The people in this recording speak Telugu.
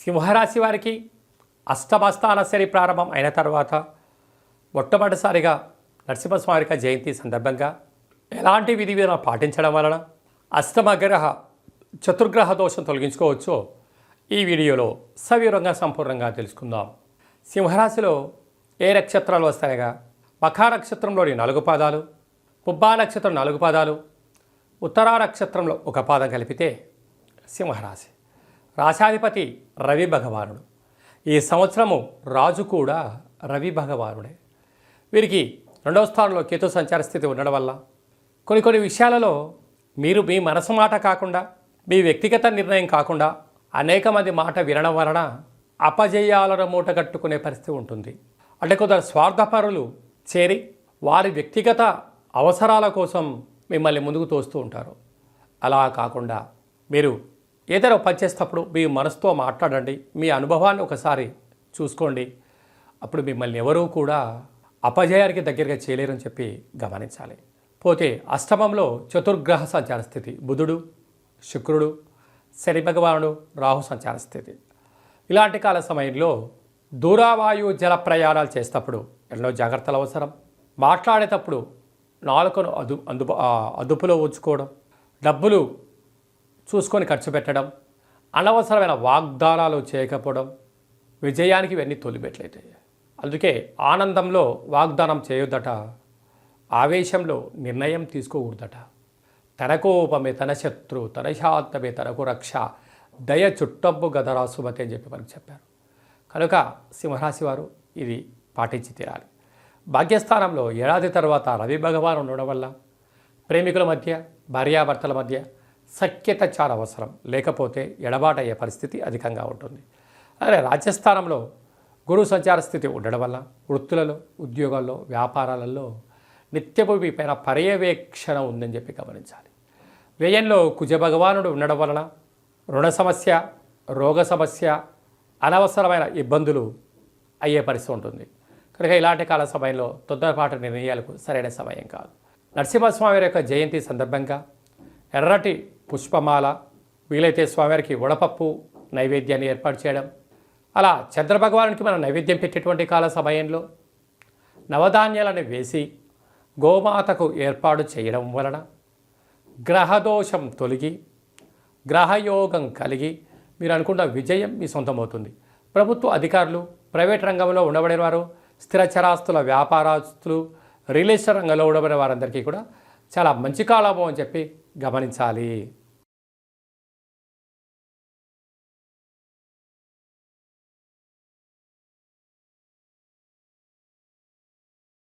సింహరాశి వారికి అష్టమస్థాన శని ప్రారంభం అయిన తర్వాత మొట్టమొదటిసారిగా నరసింహస్వామిక జయంతి సందర్భంగా ఎలాంటి విధి విధానం పాటించడం వలన అష్టమగ్రహ చతుర్గ్రహ దోషం తొలగించుకోవచ్చో ఈ వీడియోలో సవివరంగా సంపూర్ణంగా తెలుసుకుందాం. సింహరాశిలో ఏ నక్షత్రాలు వస్తాయగా మఖా నక్షత్రంలోని నాలుగు పాదాలు పుబ్బా నక్షత్రం నాలుగు పాదాలు ఉత్తరా నక్షత్రంలో ఒక పాదం కలిపితే సింహరాశి. రాశాధిపతి రవి భగవానుడు. ఈ సంవత్సరము రాజు కూడా రవి భగవానుడే. వీరికి రెండవ స్థానంలో కేతు సంచార స్థితి ఉండడం వల్ల కొన్ని కొన్ని విషయాలలో మీరు మీ మనసు మాట కాకుండా మీ వ్యక్తిగత నిర్ణయం కాకుండా అనేక మంది మాట వినడం వలన అపజయాలను మూట కట్టుకునే పరిస్థితి ఉంటుంది. అంటే కొందరు స్వార్థపరులు చేరి వారి వ్యక్తిగత అవసరాల కోసం మిమ్మల్ని ముందుకు తోస్తూ ఉంటారు. అలా కాకుండా మీరు ఏదైనా పనిచేసేటప్పుడు మీ మనసుతో మాట్లాడండి మీ అనుభవాన్ని ఒకసారి చూసుకోండి. అప్పుడు మిమ్మల్ని ఎవరూ కూడా అపజయానికి దగ్గరగా చేయలేరని చెప్పి గమనించాలి. పోతే అష్టమంలో చతుర్గ్రహ సంచార స్థితి బుధుడు శుక్రుడు శని భగవానుడు రాహు సంచార స్థితి. ఇలాంటి కాల సమయంలో దూరావాయు జల ప్రయాణాలు చేసేటప్పుడు ఎన్నో జాగ్రత్తలు అవసరం. మాట్లాడేటప్పుడు నాలుకను అదు అందు అదుపులో ఉంచుకోవడం డబ్బులు చూసుకొని ఖర్చు పెట్టడం అనవసరమైన వాగ్దానాలు చేయకపోవడం విజయానికి ఇవన్నీ తొలిపెట్లయితాయి అందుకే ఆనందంలో వాగ్దానం చేయొద్దట ఆవేశంలో నిర్ణయం తీసుకోకూడదట. తనకోపమే తన శత్రు తన శాంతమే తనకు రక్ష దయ చుట్టంపు గదరా సుమతి అని చెప్పి మనకు చెప్పారు. కనుక సింహరాశి వారు ఇది పాటించి తీరాలి. భాగ్యస్థానంలో ఏడాది తర్వాత రవి భగవాన్ ఉండడం వల్ల ప్రేమికుల మధ్య భార్యాభర్తల మధ్య సఖ్యత చాలా అవసరం లేకపోతే ఎడబాటు అయ్యే పరిస్థితి అధికంగా ఉంటుంది. అలాగే రాజ్యస్థానంలో గురు సంచార స్థితి ఉండడం వల్ల వృత్తులలో ఉద్యోగాల్లో వ్యాపారాలలో నిత్యపు పైన పర్యవేక్షణ ఉందని చెప్పి గమనించాలి. వ్యయంలో కుజ భగవానుడు ఉండడం వలన రుణ సమస్య రోగ సమస్య అనవసరమైన ఇబ్బందులు అయ్యే పరిస్థితి ఉంటుంది. కనుక ఇలాంటి కాల సమయంలో తొందరపాటు నిర్ణయాలకు సరైన సమయం కాదు. నరసింహస్వామి యొక్క జయంతి సందర్భంగా ఎర్రటి పుష్పమాల వీలైతే స్వామివారికి వడపప్పు నైవేద్యాన్ని ఏర్పాటు చేయడం. అలా చంద్రభగవానునికి మనం నైవేద్యం పెట్టేటువంటి కాల సమయంలో నవధాన్యాలను వేసి గోమాతకు ఏర్పాటు చేయడం వలన గ్రహదోషం తొలగి గ్రహయోగం కలిగి మీరు అనుకున్న విజయం మీ సొంతమవుతుంది. ప్రభుత్వ అధికారులు ప్రైవేట్ రంగంలో ఉండబడిన వారు స్థిరచరాస్తుల వ్యాపారస్తులు రియల్ ఎస్టేట్ రంగంలో ఉండబడిన వారందరికీ కూడా చాలా మంచి కాలము అని చెప్పి గమనించాలి.